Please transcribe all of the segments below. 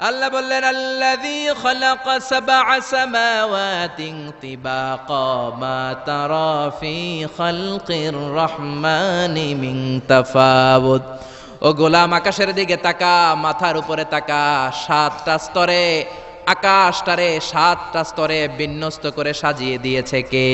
আল্লাহ বললেন, আল্লাযী খালাকা সাবআ সামাওয়াতিন তিবাকা, মা তারা ফি খালকির রহমানি মিন তাফাউত ও গোলাম আকাশের দিকে তাকা, মাথার উপরে তাকা, সাতটা স্তরে, আকাশটারে সাতটা স্তরে বিন্যস্ত করে সাজিয়ে দিয়েছে কে?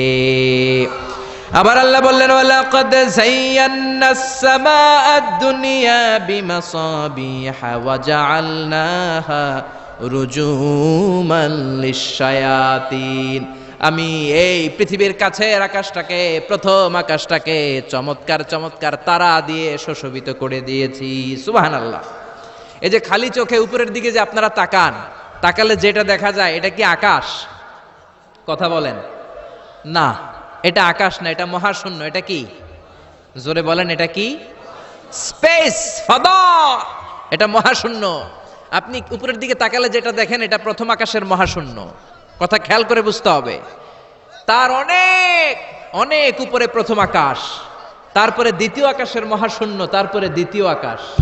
আবার আল্লাহ বললেন, ওয়ালাকাদ যায়্যানাস সামাআদ দুনিয়া বিমাসাবিহা ওয়া জাআলনাহা রুজুমান লিশ-শায়াতিন। আমি এই পৃথিবীর কাছের আকাশটাকে, প্রথম আকাশটাকে চমৎকার চমৎকার তারা দিয়ে সুশোভিত করে দিয়েছি। সুবহানাল্লাহ। এই যে খালি চোখে উপরের দিকে যে আপনারা তাকান, তাকালে যেটা দেখা যায়, এটা কি আকাশ? কথা বলেন। না। এটা আকাশ না, এটা মহাশূন্য, এটা কি? জোরে বলেন, এটা কি? স্পেস এটা মহাশূন্য। আপনি উপরের দিকে তাকালে যেটা দেখেন, এটা প্রথম আকাশের মহাশূন্য। কথা খেয়াল করে বুঝতে হবে। তার অনেক অনেক উপরে প্রথম আকাশ। তারপরে দ্বিতীয় আকাশের মহাশূন্য, তারপরে দ্বিতীয় আকাশ।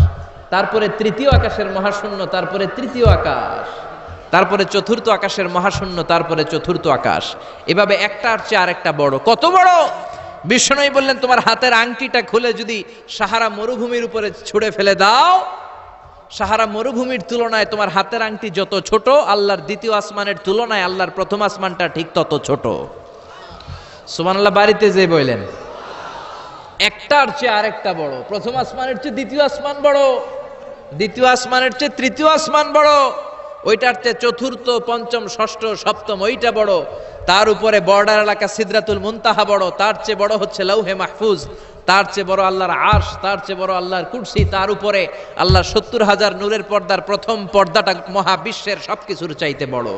তারপরে তৃতীয় আকাশের মহাশূন্য, তারপরে তৃতীয় আকাশ। তারপরে চতুর্থ আকাশের মহাশূন্য, তারপরে চতুর্থ আকাশ। এভাবে একটার চেয়ে আরেকটা বড়। কত বড়? বিষ্ণনই বললেন, তোমার হাতের আংটিটা খুলে যদি সাহারা মরুভূমির উপরে ছুঁড়ে ফেলে দাও, সাহারা মরুভূমির তুলনায় তোমার হাতের আংটি যত ছোট, আল্লাহর দ্বিতীয় আসমানের তুলনায় আল্লাহর প্রথম আসমানটা ঠিক তত ছোট। সুবহানাল্লাহ, বাড়িতে যে বললেন একটার চেয়ে আরেকটা বড়। প্রথম আসমানের চেয়ে দ্বিতীয় আসমান বড়, দ্বিতীয় আসমানের চেয়ে তৃতীয় আসমান বড়। ওইটার চেয়ে চতুর্থ, পঞ্চম, ষষ্ঠ, সপ্তম, ওইটা বড়। তার উপরে বর্ডার এলাকা সিদরাতুল মুনতাহা বড়। তার চেয়ে বড় হচ্ছে লৌহে মাহফুজ। তার চেয়ে বড় আল্লাহর আশ তার চেয়ে বড় আল্লাহর কুরসি। তার উপরে আল্লাহ সত্তর হাজার নূরের পর্দার প্রথম পর্দাটা মহাবিশ্বের সবকিছুর চাইতে বড়।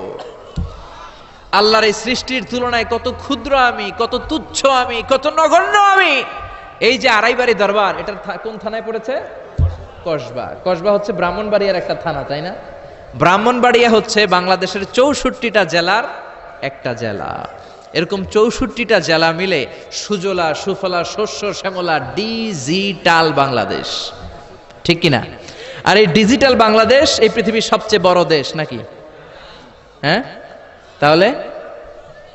আল্লাহর এই সৃষ্টির তুলনায় কত ক্ষুদ্র আমি, কত তুচ্ছ আমি, কত নগণ্য আমি। এই যে আড়াইবাড়ি দরবার এটা কোন থানায় পড়েছে? কসবা। কসবা হচ্ছে ব্রাহ্মণবাড়িয়ার একটা থানা, তাই না? ব্রাহ্মণবাড়িয়া হচ্ছে বাংলাদেশের চৌষট্টিটা জেলার একটা জেলা। এরকম চৌষট্টিটা জেলা মিলে সুজলা, সুফলা, শস্য, শ্যামলা, ডিজিটাল বাংলাদেশ। ঠিক কিনা? আর এই ডিজিটাল বাংলাদেশ এই পৃথিবীর সবচেয়ে বড় দেশ নাকি? হ্যাঁ? তাহলে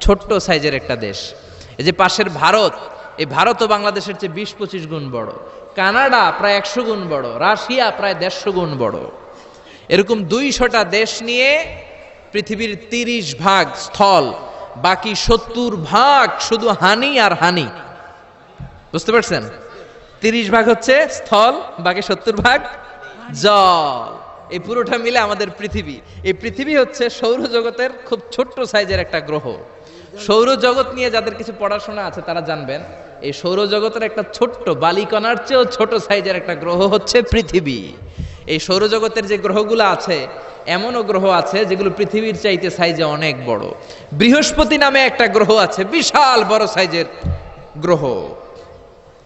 ছোট্ট সাইজের একটা দেশ। এই যে পাশের ভারত, এই ভারত ও বাংলাদেশের চেয়ে বিশ পঁচিশ গুণ বড়। কানাডা প্রায় একশো গুণ বড়। রাশিয়া প্রায় দেড়শো গুণ বড়। এরকম দুইশোটা দেশ নিয়ে পৃথিবীর তিরিশ ভাগ স্থল, বাকি সত্তর ভাগ শুধু হানি আর হানি। বুঝতে পারছেন? তিরিশ ভাগ হচ্ছে স্থল, বাকি সত্তর ভাগ জল। এই পুরোটা মিলে আমাদের পৃথিবী। এই পৃথিবী হচ্ছে সৌরজগতের খুব ছোট্ট সাইজের একটা গ্রহ। সৌরজগৎ নিয়ে যাদের কিছু পড়াশোনা আছে, তারা জানবেন, এই সৌরজগতের একটা ছোট্ট বালিকণার চেয়েও ছোট সাইজের একটা গ্রহ হচ্ছে পৃথিবী। এই সৌরজগতের যে গ্রহগুলো আছে, এমনও গ্রহ আছে যেগুলো পৃথিবীর চাইতে সাইজে অনেক বড়। বৃহস্পতি নামে একটা গ্রহ আছে, বিশাল বড় সাইজের গ্রহ।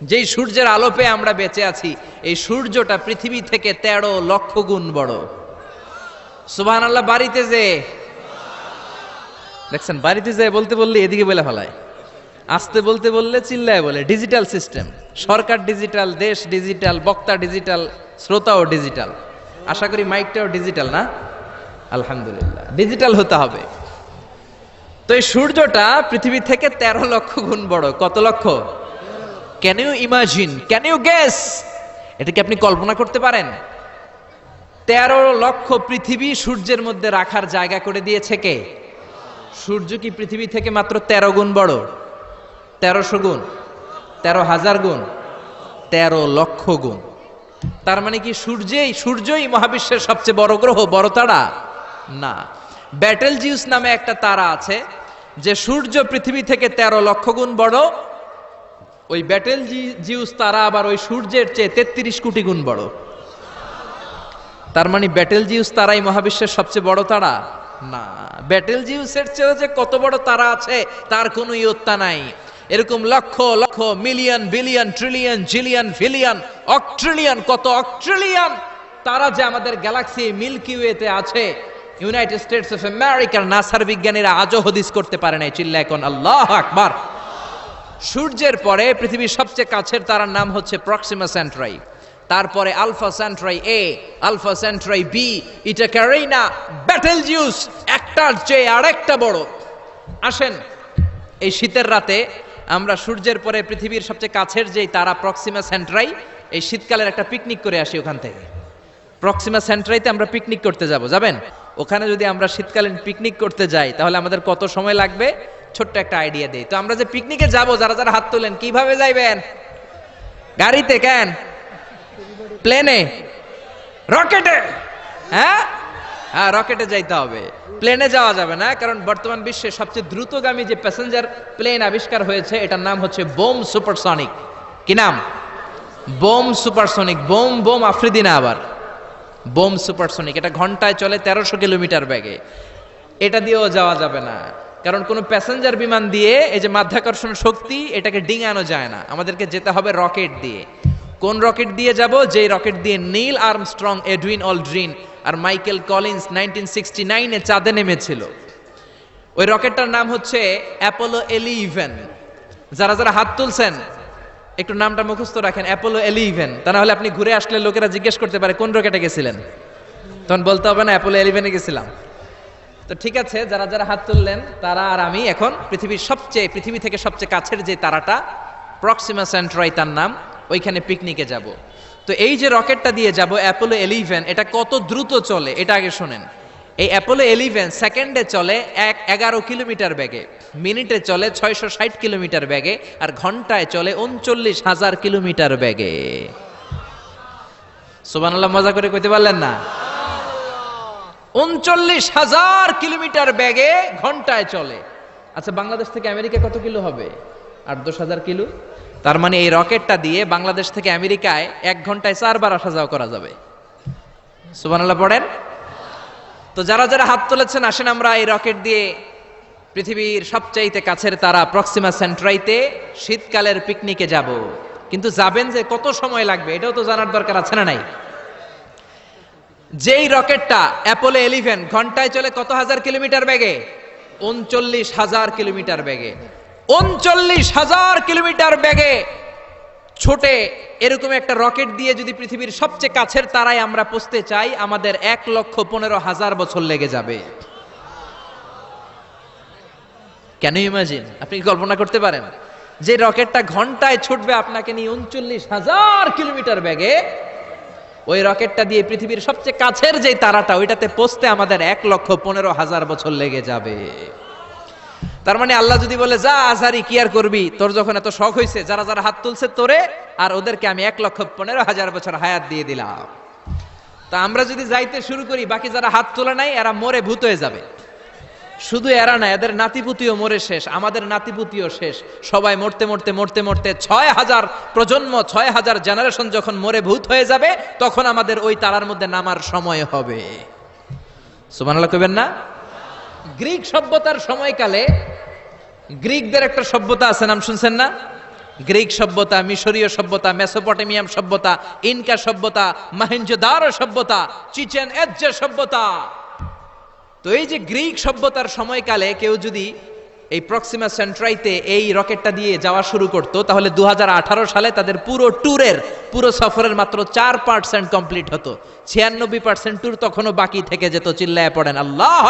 যেই সূর্যের আলোপে আমরা বেঁচে আছি, এই সূর্যটা পৃথিবী থেকে তেরো লক্ষ গুণ বড়। সুবাহ আল্লাহ বাড়িতে যে দেখছেন, বাড়িতে যে বলতে বললে এদিকে বলে ফেলায়। আসতে বলতে বললে চিল্লায় বলে ডিজিটাল সিস্টেম সরকার ডিজিটাল দেশ ডিজিটাল বক্তা ডিজিটাল শ্রোতাও ডিজিটাল আশা করি মাইকটাও ডিজিটাল না? আলহামদুলিল্লাহ ডিজিটাল হতে হবে। তো এই সূর্যটা পৃথিবী থেকে তেরো লক্ষ গুণ বড়। কত লক্ষ? Can you imagine can you guess এটা কি আপনি কল্পনা করতে পারেন? তেরো লক্ষ পৃথিবী সূর্যের মধ্যে রাখার জায়গা করে দিয়েছে কে? সূর্য কি পৃথিবী থেকে মাত্র তেরো গুণ বড়? তেরোশো গুণ, তেরো হাজার গুণ, তেরো লক্ষ গুণ। তার মানে কি সূর্যেই, সূর্যই মহাবিশ্বের সবচেয়ে বড় গ্রহ, বড় তারা? না। ব্যাটেল জিউস নামে একটা তারা আছে, যে সূর্য পৃথিবী থেকে তেরো লক্ষ গুণ বড়। ওই ব্যাটেল জিউস তারা আবার ওই সূর্যের চেয়ে তেত্রিশ কোটি গুণ বড়। তার মানে ব্যাটেল জিউস তারাই মহাবিশ্বের সবচেয়ে বড় তারা? না। ব্যাটেল জিউসের চেয়েও যে কত বড় তারা আছে, তার কোনো ইয়ত্তা নাই। এরকম লক্ষ লক্ষ, মিলিয়ন, বিলিয়ন ট্রিলিয়ন জিলিয়ন ফিলিয়ন অক্ট্রিলিয়ন কত অক্ট্রিলিয়ন তারা যে আমাদের গ্যালাক্সি মিল্কি ওয়েতে আছে ইউনাইটেড স্টেটস অফ আমেরিকার নাসার বিজ্ঞানীরা আজও হদিস করতে পারে নাই চিল্লা এখন আল্লাহ আকবার। সূর্যের পরে পৃথিবীর সবচেয়ে কাছের তারার নাম হচ্ছে প্রক্সিমা সেন্ট্রাই তারপরে Alpha Centauri A Alpha Centauri B Eta Carinae Betelgeuse একটার চেয়ে আরেকটা বড়। আসেন, এই শীতের রাতে আমরা সূর্যের পরে পৃথিবীর সবচেয়ে কাছের যেই তারা প্রক্সিমা সেন্ট্রাই এই শীতকালের একটা পিকনিক করে আসি ওখান থেকে। প্রক্সিমা সেন্ট্রাইতে আমরা পিকনিক করতে যাব, যাবেন? ওখানে যদি আমরা শীতকালীন পিকনিক করতে যাই, তাহলে আমাদের কত সময় লাগবে? ছোট্ট একটা আইডিয়া দেই। তো আমরা যে পিকনিকে যাব, যারা যারা হাত তোলেন, কীভাবে যাইবেন? গাড়িতে কেন? প্লেনে রকেটে হ্যাঁ? হ্যাঁ রকেটে যাইতে হবে। প্লেনে যাওয়া যাবে না, কারণ বর্তমান বিশ্বে সবচেয়ে দ্রুতগামী যে প্যাসেঞ্জার প্লেন আবিষ্কার হয়েছে, এটার নাম হচ্ছে বোম সুপারসনিক। কি নাম? Boom supersonic, boom boom Afridi না আবার। বোম সুপারসনিক, এটা ঘন্টায় চলে তেরোশো কিলোমিটার ব্যাগে এটা দিয়েও যাওয়া যাবে না, কারণ কোনো প্যাসেঞ্জার বিমান দিয়ে এই যে মাধ্যাকর্ষণ শক্তি, এটাকে ডিঙানো যায় না। আমাদেরকে যেতে হবে রকেট দিয়ে। কোন রকেট দিয়ে যাব? যেই রকেট দিয়ে Neil arm Armstrong, Edwin Aldrin আর মাইকেল কলিন্স নাইনটিন সিক্সটি নাইনে চাঁদে নেমেছিল। ওই রকেটটার নাম হচ্ছে অ্যাপোলো এলিভেন। যারা যারা হাত তুলছেন, একটু নামটা মুখস্থ রাখেন, অ্যাপোলো এলিভেন। তা না হলে আপনি ঘুরে আসলে লোকেরা জিজ্ঞেস করতে পারে, কোন রকেটে গেছিলেন? তখন বলতে হবে না, অ্যাপোলো এলিভেনে গেছিলাম। তো ঠিক আছে, যারা যারা হাত তুললেন, তারা আর আমি এখন পৃথিবীর সবচেয়ে, পৃথিবী থেকে সবচেয়ে কাছের যে তারাটা প্রক্সিমা সেন্ট্রাই তার নাম, ওইখানে পিকনিকে যাব। তো এই যে রকেটটা দিয়ে যাব অ্যাপোলো এলিভেন এটা কত দ্রুত চলে? এটা আগে শোনেন। এই অ্যাপোলো এলিভেন সেকেন্ডে চলে এক, এগারো কিলোমিটার ব্যাগে মিনিটে চলে ছয়শো ষাট কিলোমিটার ব্যাগে আর ঘন্টায় চলে উনচল্লিশ হাজার কিলোমিটার ব্যাগে সুবানাল্লাহ মজা করে কইতে পারলেন না? উনচল্লিশ হাজার কিলোমিটার ব্যাগে ঘন্টায় চলে। আচ্ছা বাংলাদেশ থেকে আমেরিকা কত কিলো হবে? আট দশ হাজার কিলো? তার মানে এই রকেটটা দিয়ে বাংলাদেশ থেকে আমেরিকায় এক ঘন্টায় চারবার আসা যাওয়া করা যাবে। সুবানাল্লাহ পড়েন? তো যারা যারা হাত তুলেছেন, আসেন আমরা এই রকেট দিয়ে পৃথিবীর সবচাইতে কাছের তারা প্রক্সিমা সেন্ট্রাইতে শীতকালের পিকনিকে যাব। কিন্তু যাবেন যে কত সময় লাগবে, এটাও তো জানার দরকার আছে না নাই? যেই রকেটটা অ্যাপোলো এলিভেন, ঘন্টায় চলে কত হাজার কিলোমিটার বেগে? উনচল্লিশ হাজার কিলোমিটার বেগে। উনচল্লিশ হাজার কিলোমিটার বেগে ছোটে এরকম একটা রকেট দিয়ে যদি পৃথিবীর সবচেয়ে কাছের তারায় আমরা পৌঁছতে চাই, আমাদের এক লক্ষ পনেরো হাজার বছর লেগে যাবে। কেন ইমাজিন আপনি কল্পনা করতে পারেন? যে রকেটটা ঘন্টায় ছুটবে আপনাকে নিয়ে উনচল্লিশ হাজার কিলোমিটার বেগে, ওই রকেটটা দিয়ে পৃথিবীর সবচেয়ে কাছের যে তারাটা, ওইটাতে পৌঁছতে আমাদের এক লক্ষ পনেরো হাজার বছর লেগে যাবে। তার মানে আল্লাহ যদি বলে, যা আজারি, কি আর করবি? তোর যখন এত শখ হয়েছে যারা যারা হাত তুলছে তোরে, আর ওদেরকে আমি এক লক্ষ পনেরো হাজার বছর হায়াত দিয়ে দিলাম। তা আমরা যদি যাইতে শুরু করি, বাকি যারা হাত তোলে নাই, এরা মরে ভূত হয়ে যাবে। শুধু এরা না, এদের নাতিপুতিও মরে শেষ, আমাদের নাতিপুতিও শেষ। সবাই মরতে মরতে মরতে মরতে ছয় হাজার প্রজন্ম, ছয় হাজার জেনারেশন যখন মরে ভূত হয়ে যাবে, তখন আমাদের ওই তারার মধ্যে নামার সময় হবে। সুমানাল্লাহ কবেন না? গ্রিক সভ্যতার সময়কালে গ্রিকদের একটা সভ্যতা আছে, নাম শুনছেন না? গ্রিক সভ্যতা, মিশরীয় সভ্যতা, মেসোপটেমিয়াম সভ্যতা, ইনকা সভ্যতা মাহেঞ্জোদারো সভ্যতা, চিচেন এজ্জে সভ্যতা। তো এই যে গ্রিক সভ্যতার সময়কালে কেউ যদি এই প্রক্সিমা সেন্ট্রাইতে এই রকেটটা দিয়ে যাওয়া শুরু করতো, তাহলে দু হাজার আঠারো সালে তাদের পুরো ট্যুরের, পুরো সফরের মাত্র চার পার্সেন্ট কমপ্লিট হতো। ছিয়ানব্বই পার্সেন্ট ট্যুর তখনও বাকি থেকে যেত, চিল্লায় পড়েন, আল্লাহ